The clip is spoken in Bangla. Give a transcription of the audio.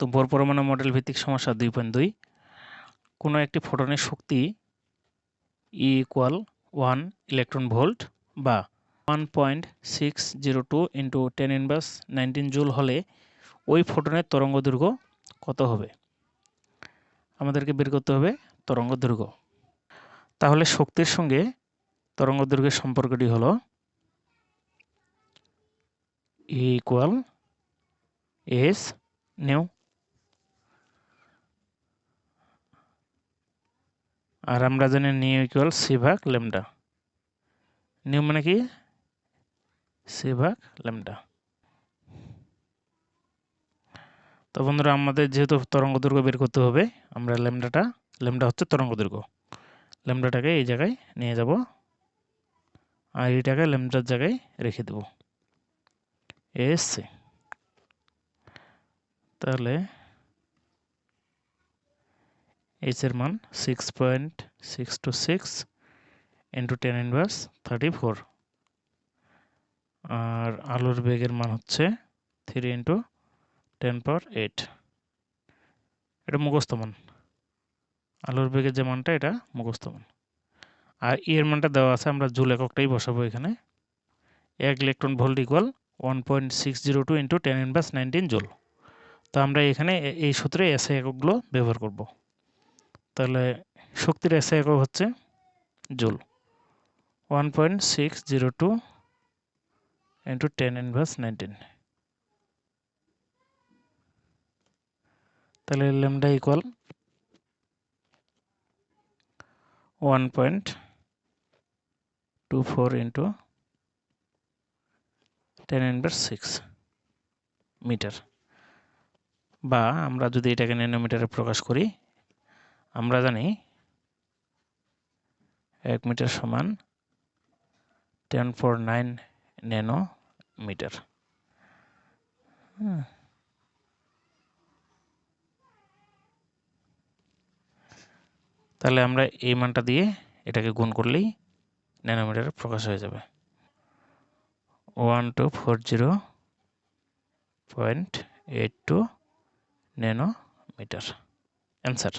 তো বোর পরমাণু মডেল ভিত্তিক সমস্যা দুই পয়েন্ট দুই। কোনো একটি ফোটনের শক্তি E equal one electron volt বা one point six zero two into ten inverse nineteen joule হলে ওই ফোটনের তরঙ্গ দৈর্ঘ্য কত হবে? আমাদেরকে বের করতে হবে তরঙ্গ দৈর্ঘ্য। তাহলে শক্তির সঙ্গে তরঙ্গ দৈর্ঘ্যের সম্পর্কটি হলো ইকুয়াল এস নিউ আর আমরা জানি নিউ ইকুয়াল সি ভাগ লেমডা নিউ মানে কি? সি ভাগ লেমডা তো বন্ধুরা, আমাদের যেহেতু তরঙ্গ দৈর্ঘ্য বের করতে হবে, আমরা লেমডাটা লেমডা হচ্ছে তরঙ্গ দৈর্ঘ্য। লেমডাটাকে এই জায়গায় নিয়ে যাব, আর এইটাকে লেমডার জায়গায় রেখে দেব। এসছে তাহলে এইচ এর মান six point six two six into ten inverse thirty four আর আলুর বেগের মান হচ্ছে three into ten power eight এটা মুখস্থ মান। আলুর বেগের যে মানটা, এটা মুখস্থ মান। আর ই এর মানটা দেওয়া আছে, আমরা জুল এককটাই বসাবো এখানে। এক electron volt equal one point six zero two into ten inverse nineteen joule. তো আমরা এখানে এই সূত্রে এসআই এককগুলো ব্যবহার করব। তাহলে শক্তির এসআই একক হচ্ছে? Joule. One point six zero two into ten inverse nineteen তাহলে lambda equal one point two four into ten inverse six metre বা আমরা যদি এটাকে ন্যানোমিটারে প্রকাশ করি আমরা জানি এক মিটার সমান ten four nine nanometre. তাহলে আমরা এই মানটা দিয়ে এটাকে গুণ করলেই ন্যানোমিটারে প্রকাশ হয়ে যাবে। One two four zero point eight two nanometre. Answer.